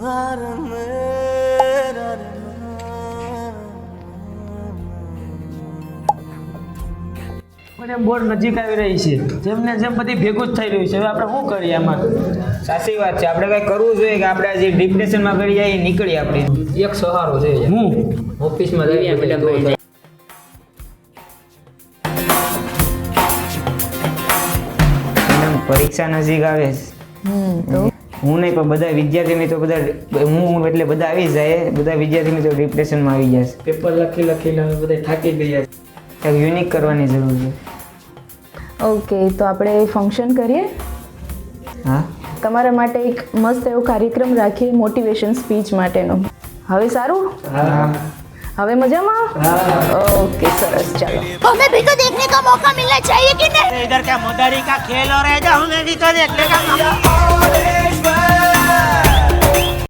પણ એમ બોર્ડ નજીક આવી રહી છે. જેમને જેમ બધી ભેગું જ થઈ રહ્યું છે. હવે આપણે શું કરીએ આમાં? સાચી વાત છે. આપણે કઈ કરવું જોઈએ કે આપણે જે ડિપ્રેશનમાં કરી જાય એ નીકળી આપણે? એક સહારો છે. હું? ઓફિસમાં જઈએ પરીક્ષા નજીક આવે. છે હું નહીં પણ બધા વિદ્યાર્થી મિત્રો બધા હું એટલે બધા આવી જ જાય બધા વિદ્યાર્થી મિત્રો ડિપ્રેશનમાં આવી જશે પેપર લખી લખીને હવે બધા થાકી ગયા છે કંઈક યુનિક કરવાની જરૂર છે ઓકે તો આપણે ફંક્શન કરીએ હા તમારા માટે એક મસ્ત એવો કાર્યક્રમ રાખીએ મોટિવેશન સ્પીચ માટેનો હવે સારું હવે મજામાં ઓકે સરસ ચાલો हमें भी तो देखने का मौका मिलना चाहिए कि नहीं इधर क्या मोदारी का खेल हो रहा है जो हमें भी तो देखने का मौका